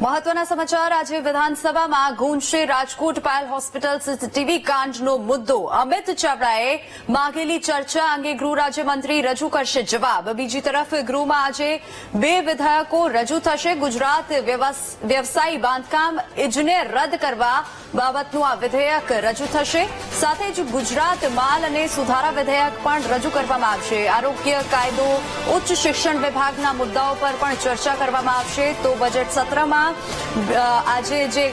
મહત્વના સમાચાર. આજે વિધાનસભામાં ગુંજશે રાજકોટ પાયલ હોસ્પિટલ સીસીટીવી કાંડનો મુદ્દો. અમિત ચાવડાએ માંગેલી ચર્ચા અંગે ગૃહ રાજ્યમંત્રી રજૂ કરશે જવાબ. બીજી તરફ ગૃહમાં આજે બે વિધેયકો રજૂ થશે. ગુજરાત વ્યવસ- વ્યવસાયી બાંધકામ ઇજનેર રદ કરવા બાબતનું આ વિધેયક રજૂ થશે. સાથે જ ગુજરાત માલ અને સુધારા વિધેયક પણ રજૂ કરવામાં આવશે. આરોગ્ય કાયદો, ઉચ્ચ શિક્ષણ વિભાગના મુદ્દાઓ પર પણ ચર્ચા કરવામાં આવશે. તો બજેટ સત્રમાં આજે જે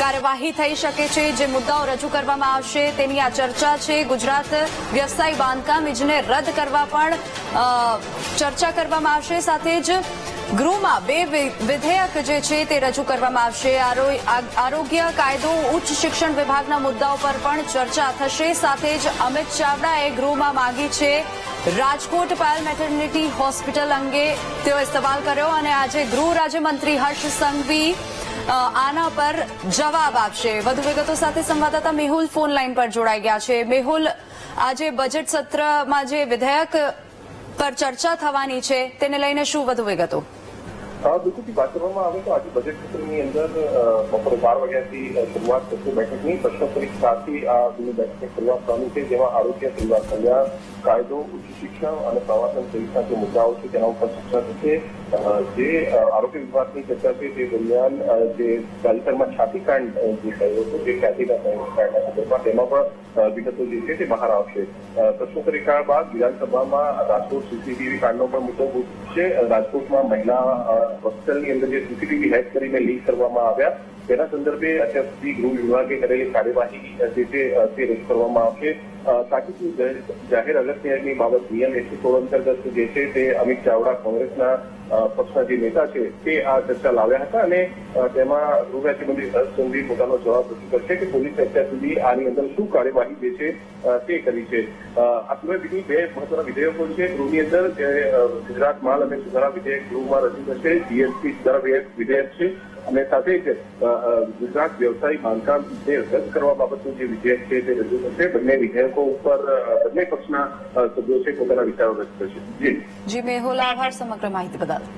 કાર્યવાહી થઈ શકે છે, જે મુદ્દાઓ રજૂ કરવામાં આવશે, તેની આ ચર્ચા છે. ગુજરાત વ્યવસાય બાંધકામ ઇજને રદ કરવા પણ ચર્ચા કરવામાં આવશે. સાથે જ ગૃહમાં બે વિધેયક જે છે તે રજૂ કરવામાં આવશે. આરો- આરોગ્ય કાયદો, ઉચ્ચ શિક્ષણ વિભાગના મુદ્દાઓ પર પણ ચર્ચા થશે. સાથે જ અમિત ચાવડાએ ગૃહમાં માંગી છે રાજકોટ પાયલ મેટર્નિટી હોસ્પિટલ અંગે તેઓએ સવાલ કર્યો અને આજે ગૃહ રાજ્યમંત્રી હર્ષ સંઘવી આના પર જવાબ આપશે. વધુ વિગતો સાથે સંવાદદાતા મેહુલ ફોન લાઈન પર જોડાઈ ગયા છે. મેહુલ, આજે બજેટ સત્રમાં જે વિધેયક પર ચર્ચા થવાની છે, તેને લઈને શું વધુ વિગતો? હા બિલકુલથી વાત કરવામાં આવે તો આજે બજેટ સત્રની અંદર બપોરે બાર વાગ્યાથી શરૂઆત થશે બેઠકની. પ્રશ્નોત્તરી સાથે આ બિલ બેઠકની શરૂઆત થવાની છે, જેમાં આરોગ્ય, પરિવાર કલ્યાણ, કાયદો, ઉચ્ચ શિક્ષણ અને પ્રવાસન સહિતના જે મુદ્દાઓ છે તેના ઉપર ચર્ચા થશે. જે આરોગ્ય વિભાગની ચર્ચા છે તે દરમિયાન જે તાજેતરમાં છાતીકાંડ જે થયો હતો જે ખ્યાતિના કાંડના તેમાં પણ વિગતો જે છે તે બહાર આવશે. અ, પ્રશ્નોત્તરી કાળ બાદ વિધાનસભામાં રાજકોટ સીસીટીવી કાંડનો પણ મુદ્દો છે રાજકોટમાં મહિલા હોસ્પિટલની અંદર જે સીસીટીવી હેક કરીને લીક કરવામાં આવ્યા તેના સંદર્ભે અત્યાર સુધી ગૃહ વિભાગે કરેલી કાર્યવાહી જે છે તે રજૂ કરવામાં આવશે. અ, જાહેર- અગત્યની બાબત નિયમ એકસો સોળ અંતર્ગત જે છે તે અમિત ચાવડા કોંગ્રેસના પક્ષના જે નેતા છે તે આ ચર્ચા લાવ્યા હતા અને તેમાં ગૃહ રાજ્યમંત્રી હર્ષ પોતાનો જવાબ રજૂ કરશે કે પોલીસે અત્યાર સુધી આની અંદર શું કાર્યવાહી જે છે તે કરી છે. આ સિવાય બીજી બે મહત્વના વિધેયકો છે. ગૃહની અંદર જે ગુજરાત માલ અને સુધારા વિધેયક ગૃહમાં રજૂ થશે. જીએસટી વિધેયક વિધેયક છે. અને સાથે જ ગુજરાત વ્યવસાયી બાંધકામ જે રદ કરવા બાબતનું જે વિધેયક છે તે રજૂ થશે. બંને વિધેયકો ઉપર બંને પક્ષના સભ્યો છે પોતાના વિચારો વ્યક્ત કરશે. જી. જી, મેહુલ, આભાર. સમગ્ર માહિતી બદલ.